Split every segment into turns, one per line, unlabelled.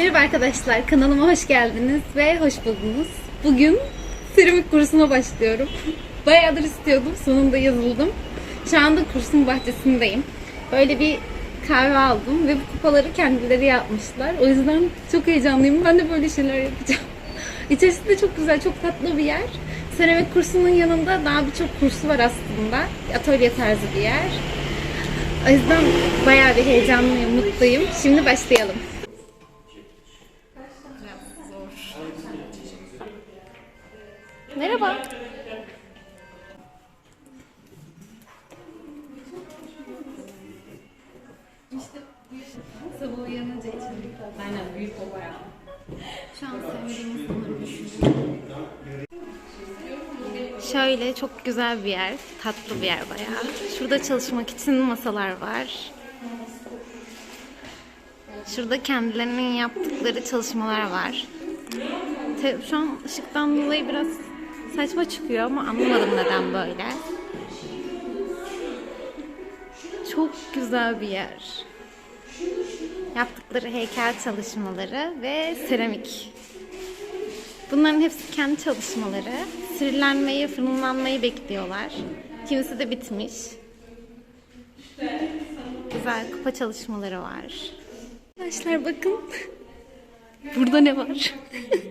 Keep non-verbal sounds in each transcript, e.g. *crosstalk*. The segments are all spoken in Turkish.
Merhaba arkadaşlar, kanalıma hoş geldiniz ve hoş buldunuz. Bugün seramik kursuna başlıyorum. Bayağıdır istiyordum, sonunda yazıldım. Şu anda kursun bahçesindeyim. Böyle bir kahve aldım ve bu kupaları kendileri yapmışlar. O yüzden çok heyecanlıyım. Ben de böyle şeyler yapacağım. *laughs* İçerisinde çok güzel, çok tatlı bir yer. Seramik kursunun yanında daha birçok kursu var aslında. Atölye tarzı bir yer. O yüzden bayağı bir heyecanlıyım, mutluyum. Şimdi başlayalım. Merhaba. Sabah uyanınca içim. Aynen büyük o bayağı. Şu an düşünüyorum. Şöyle çok güzel bir yer. Tatlı bir yer bayağı. Şurada çalışmak için masalar var. Şurada kendilerinin yaptıkları çalışmalar var. Şu an ışıktan dolayı biraz saçma çıkıyor ama anlamadım neden böyle. Çok güzel bir yer. Yaptıkları heykel çalışmaları ve seramik. Bunların hepsi kendi çalışmaları. Sirlenmeyi, fırınlanmayı bekliyorlar. Kimisi de bitmiş. Güzel kupa çalışmaları var. Arkadaşlar bakın. Burada ne var? *laughs*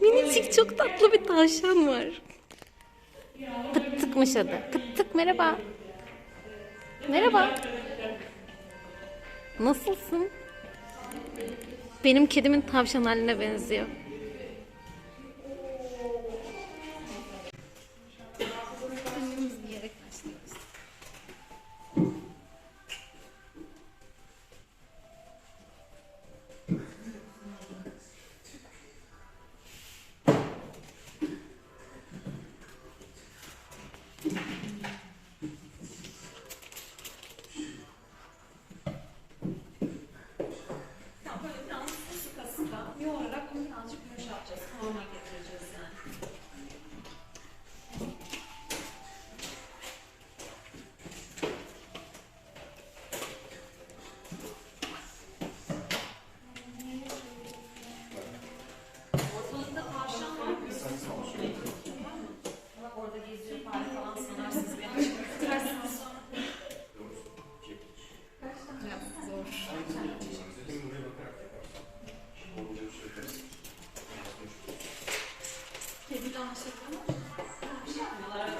Minicik çok tatlı bir tavşan var. Pıt tıkmış adı. Pıt tık merhaba. Merhaba. Nasılsın? Benim kedimin tavşan haline benziyor.
De anlaşıldı mı? Bir şey yapmıyorlar.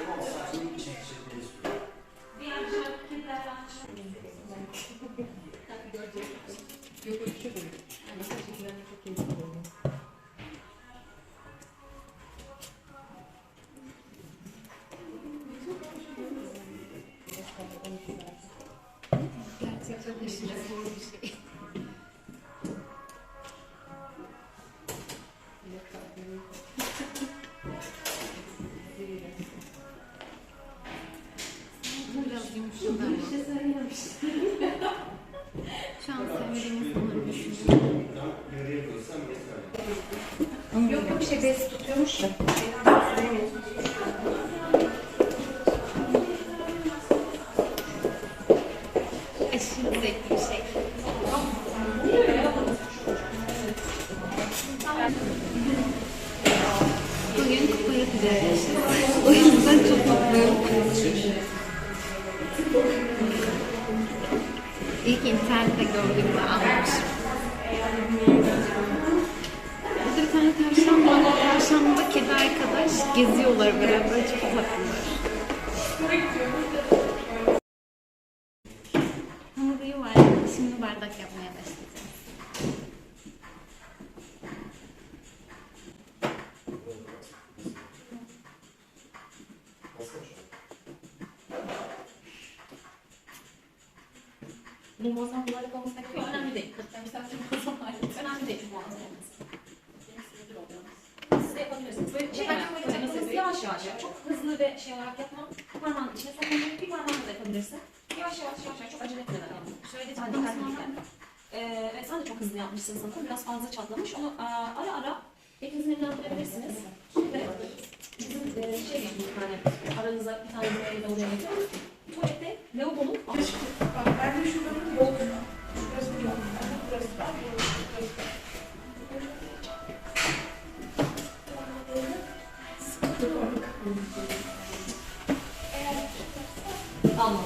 Biraz yumuşadı ama. İlk internette gördüğümde almışım. Burada bir tane tavşan var. Tavşanla kedi arkadaş geziyorlar beraber. Çok tatlılar. Hamuru yuvarladık. Şimdi bardak yapmaya başlayacağız.
Olması ne kadar önemli değil. Önemli değil. Siz de yapabilirsiniz. Böyle şey. Yavaş yavaş. Çok hızlı ve şey olarak yapma. Parmağın içine sokmayın. Bir parmağınla da yapabilirsin. Yavaş yavaş yavaş yavaş. Çok acele etmeden yap. Şöyle dikkatli dikkatli. Ee, evet sen de çok hızlı yapmışsın sanırım. Biraz fazla çatlamış. Onu aa, ara ara elinizin evlendirebilirsiniz. Şimdi bizim e, şey yani aranıza bir tane buraya bir de oraya getiriyoruz. Tuvalette lavabonun
Bak
Tamam.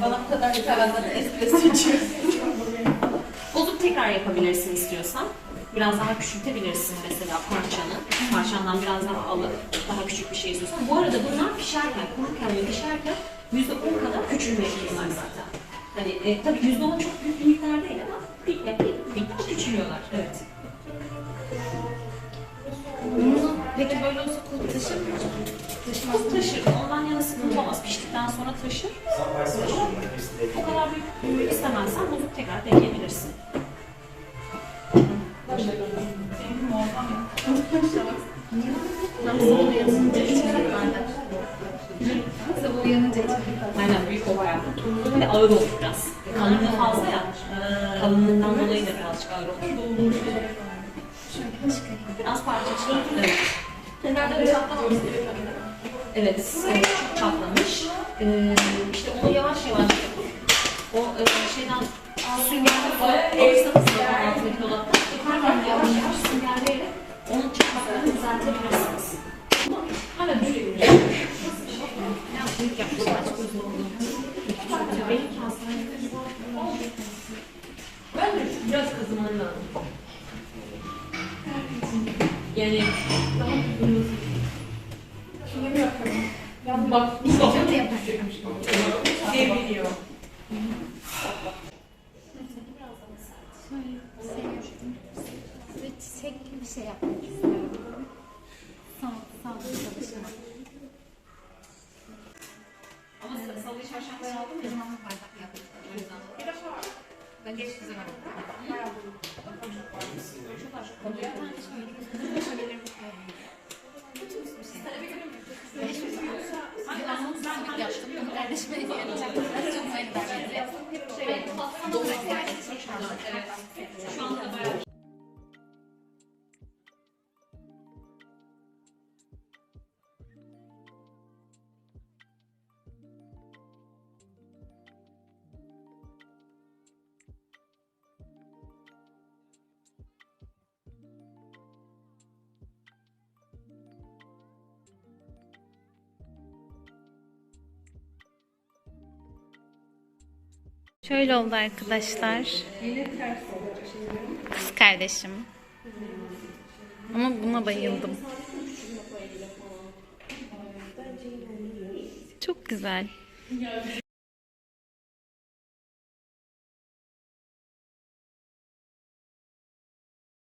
Bu kadar karanlık espresso içiyor.
Bozup tekrar yapabilirsin istiyorsan. Biraz daha küçültebilirsin mesela parçanı. Parçandan biraz daha alıp daha küçük bir şey istiyorsan. Bu arada bunlar pişerken, kururken ve pişerken yüzde on kadar küçülmeye gidiyorlar zaten. Hani e, tabii yüzde on çok büyük bir miktar değil ama bir, bir, bir miktar küçülüyorlar. Evet.
Bunu peki böyle olsa kulp taşır mı? Taşımaz
Bu taşır. Ondan yana sıkıntı olmaz. Piştikten sonra taşır. O kadar büyük, büyük istemezsen bozup tekrar deneyebilirsin. Ağır olur biraz. Kalınlığı fazla ya. Kalınlığından dolayı da birazcık ağır olur. Biraz parça çıkar. Evet.
Kenarda bir çatlamamış.
Evet, evet çatlamış. Ee, işte onu yavaş yavaş o e, şeyden süngerle alırsanız da altındaki dolaptan yaparken yavaş yavaş süngerleyerek onun çatlaklarını düzeltebilirsiniz. Hala düşebilir.
Ya büyük yapmışlar çok uzun oldu.
Belki hastanede
Ben de biraz kızman lazım.
Yani
Şimdi yapıyorum. Ya bak, bak.
Şimdi yapar.
Deviriyor.
Şey yapmak
management and technology management.
Şöyle oldu arkadaşlar. Kız kardeşim. Ama buna bayıldım. Çok güzel.